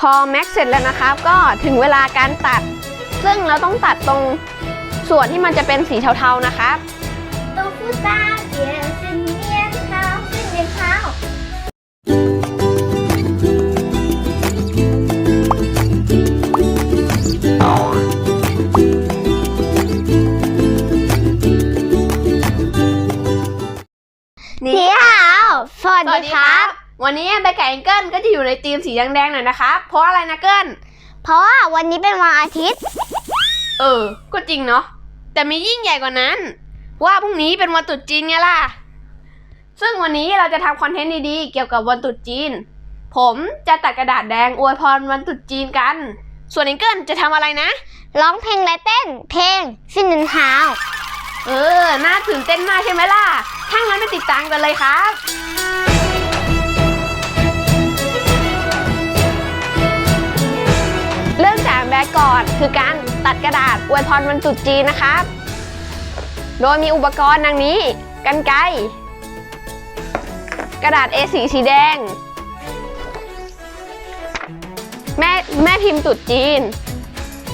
พอแม็กเสร็จแล้วนะครับ ก็ถึงเวลาการตัด ซึ่งเราต้องตัดตรงส่วนที่มันจะเป็นสีเทาๆนะครับ 豆腐大便 วันนี้เบเกอร์แองเกิลก็จะอยู่ในธีมสีแดงๆหน่อยนะครับเพราะอะไรนะเกิลเพราะว่าวันนี้เป็นวันอาทิตย์ เออ ก็จริงเนาะ แต่มียิ่งใหญ่กว่านั้น ว่าพรุ่งนี้เป็นวันตรุษจีนไงล่ะ ซึ่งวันนี้เราจะทำคอนเทนต์ดีๆ เกี่ยวกับวันตรุษจีน ผมจะตัดกระดาษแดงอวยพรวันตรุษจีนกัน ส่วนแองเกิลจะทำอะไรนะ ร้องเพลงและเต้น เพลงฟินนินฮาวเออ น่าตื่นเต้นมากใช่ไหมล่ะ ถ้างั้นไปติดตามกันเลยครับ กแบกก่อน คือการตัดกระดาษอวยพรวันตรุษจีนนะครับ โดยมีอุปกรณ์ดังนี้กันไกกระดาษ A4 สีแดง แม่แม่พิมพ์ตรุษจีน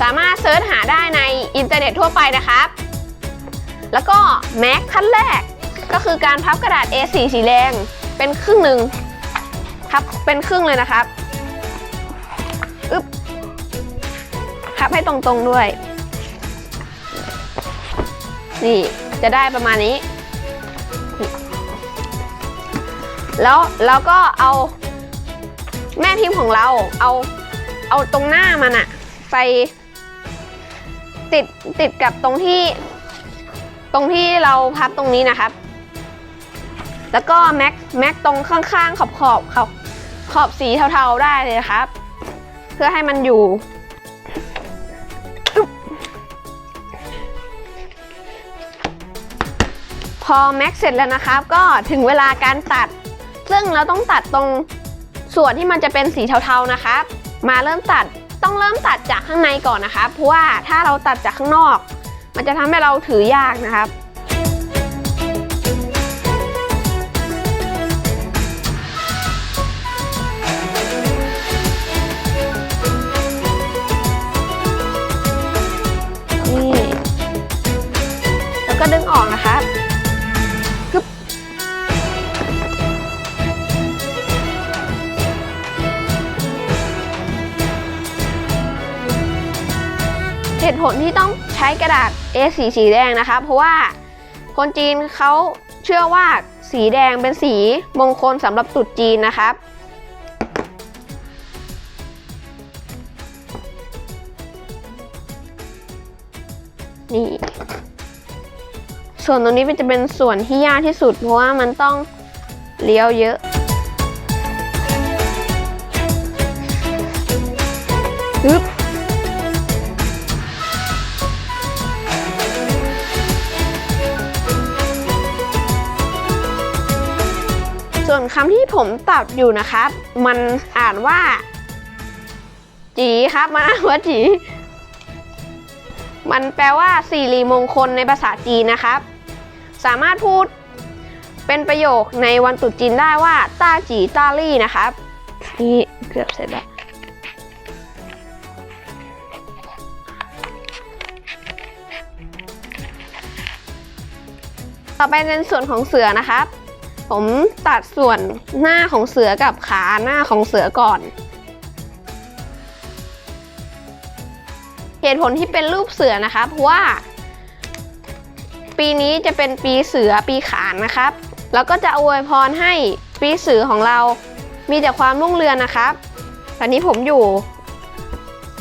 สามารถเซิร์ชหาได้ในอินเทอร์เน็ตทั่วไปนะครับ แล้วก็แม็กขั้นแรก ก็คือการพับกระดาษ A4 สีแดงเป็นครึ่งหนึ่งพับเป็นครึ่งเลยนะครับอึ๊บ บให้ตรงๆด้วย นี่จะได้ประมาณนี้ แล้วแล้วก็เอาแม่พิมพ์ของเราเอาเอาตรงหน้ามันอะไป ติดติดกับตรงที่ ตรงที่เราพับตรงนี้นะครับ แล้วก็แม็กแม็กตรงข้างๆขอบขอบขอบขอบสีเทาๆได้เลยครับ เพื่อให้มันอยู่ พอแม็กเสร็จแล้วนะครับ ก็ถึงเวลาการตัด ซึ่งเราต้องตัดตรงส่วนที่มันจะเป็นสีเทาๆนะครับ มาเริ่มตัดต้องเริ่มตัดจากข้างในก่อนนะครับเพราะว่าถ้าเราตัดจากข้างนอก มันจะทำให้เราถือยากนะครับนี่แล้วก็ดึงออกนะครับฮึบ เหตุผลที่ต้องใช้กระดาษ A4 สีแดงนะคะ เพราะว่าคนจีนเขาเชื่อว่าสีแดงเป็นสีมงคลสำหรับตรุษจีนนะครับ นี่ ส่วนตรงนี้มันจะเป็นส่วนที่ยากที่สุด เพราะว่ามันต้องเลี้ยวเยอะ คำที่ผมตัดอยู่นะครับ มันอ่านว่า จีครับมันอ่านว่าจี มันแปลว่าสี่รีมงคลในภาษาจีนนะครับ สามารถพูดเป็นประโยคในวันตรุษจีนได้ว่าต้าจีต้าลี่นะครับนี่เกือบเสร็จแล้วต่อไปเป็นส่วนของเสือนะครับ ผมตัดส่วนหน้าของเสือกับขาหน้าของเสือก่อน เหตุผลที่เป็นรูปเสือนะคะเพราะว่า ปีนี้จะเป็นปีเสือปีขานนะครับ แล้วก็จะอวยพรให้ปีเสือของเรามีแต่ความรุ่งเรืองนะครับ ตอนนี้ผมอยู่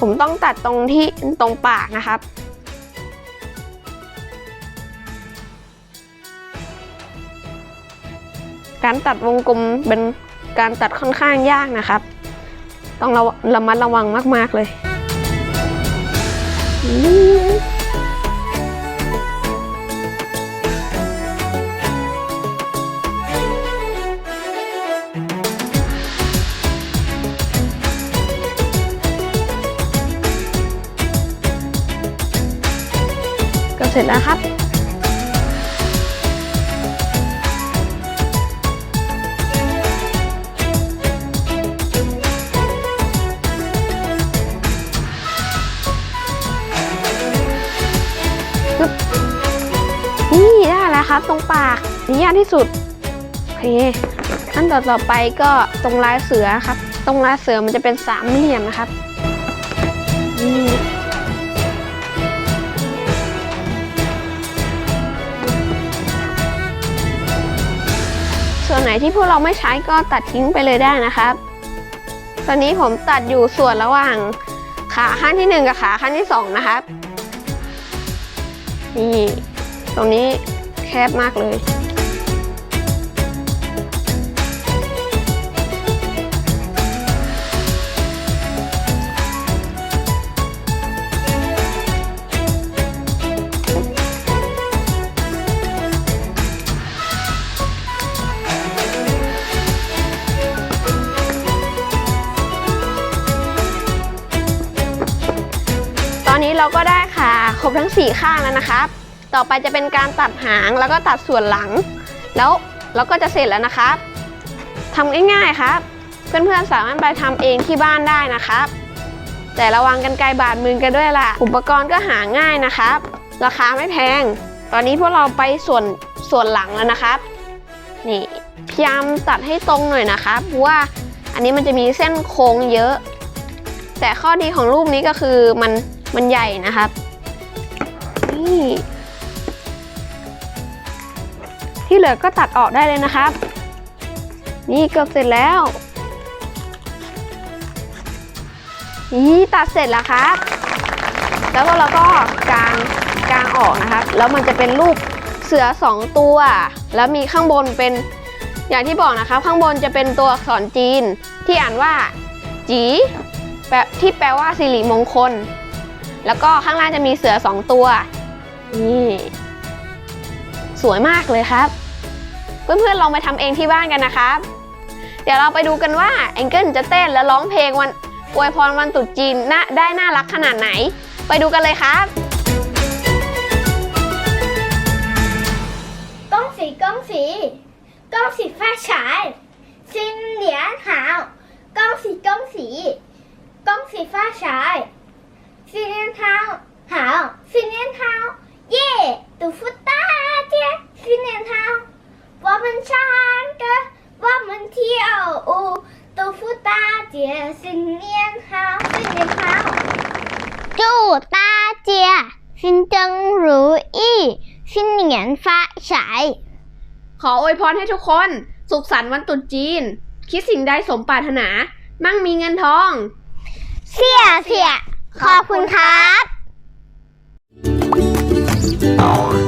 ผมต้องตัดตรงที่ตรงปากนะครับ การตัดวงกลมเป็นการตัดค่อนข้างยากนะครับ ต้องระระมัดระวังมาก ๆ เลยก็เสร็จแล้วครับ นะครับ ตรงปากนี่ยากที่สุดโอเคขั้นตอนต่อไปก็ตรงลายเสือครับ ตรงลายเสือมันจะเป็นสามเหลี่ยมนะครับนี่ส่วนไหนที่พวกเราไม่ใช้ก็ตัดทิ้งไปเลยได้นะครับ ตอนนี้ผมตัดอยู่ส่วนระหว่างขาข้างที่หนึ่งกับขาข้างที่สองนะครับ นี่ ตรงนี้ แคบมากเลย ตอนนี้เราก็ได้ขาครบทั้ง 4 ข้างแล้วนะครับ ต่อไปจะเป็นการตัดหางแล้วก็ตัดส่วนหลัง แล้วเราก็จะเสร็จแล้วนะครับ ทำง่ายๆครับ เพื่อนๆสามารถไปทำเองที่บ้านได้นะครับ แต่ระวังกันไกลบาดมือกันด้วยล่ะ อุปกรณ์ก็หาง่ายนะครับ ราคาไม่แพง ตอนนี้พวกเราไปส่วนส่วนหลังแล้วนะครับ นี่พยายามตัดให้ตรงหน่อยนะครับเพราะว่าอันนี้มันจะมีเส้นโค้งเยอะ แต่ข้อดีของรูปนี้ก็คือมันมันใหญ่นะครับ นี่ ที่เหลือก็ตัดออกได้เลยนะครับ นี่เกือบเสร็จแล้ว นี่ตัดเสร็จแล้วครับ แล้วก็เราก็กางกางออกนะครับ แล้วมันจะเป็นรูปเสือสองตัว แล้วมีข้างบนเป็นอย่างที่บอกนะครับ ข้างบนจะเป็นตัวอักษรจีนที่อ่านว่า จีแปลที่แปลว่าสิริมงคล แล้วก็ข้างล่างจะมีเสือสองตัว นี่ สวยมากเลยครับ เพื่อนๆลองไปทำเองที่บ้านกันนะครับ เดี๋ยวเราไปดูกันว่าแองเกิลจะเต้นและร้องเพลงวันอวยพรวันตรุษจีนน่าได้น่ารักขนาดไหน ไปดูกันเลยครับ 恭喜恭喜，恭喜发财，新年好！恭喜恭喜，恭喜发财，新年好，好，新年好， 耶！祝福大家新年好！我们唱歌，我们跳舞，祝福大家新年好，新年好！祝大家新春如意，新年发财！ ขออวยพรให้ทุกคน สุขสันต์วันตรุษจีน คิดสิ่งใดสมปรารถนา มั่งมีเงินทอง 谢谢，ขอบคุณครับ Oh.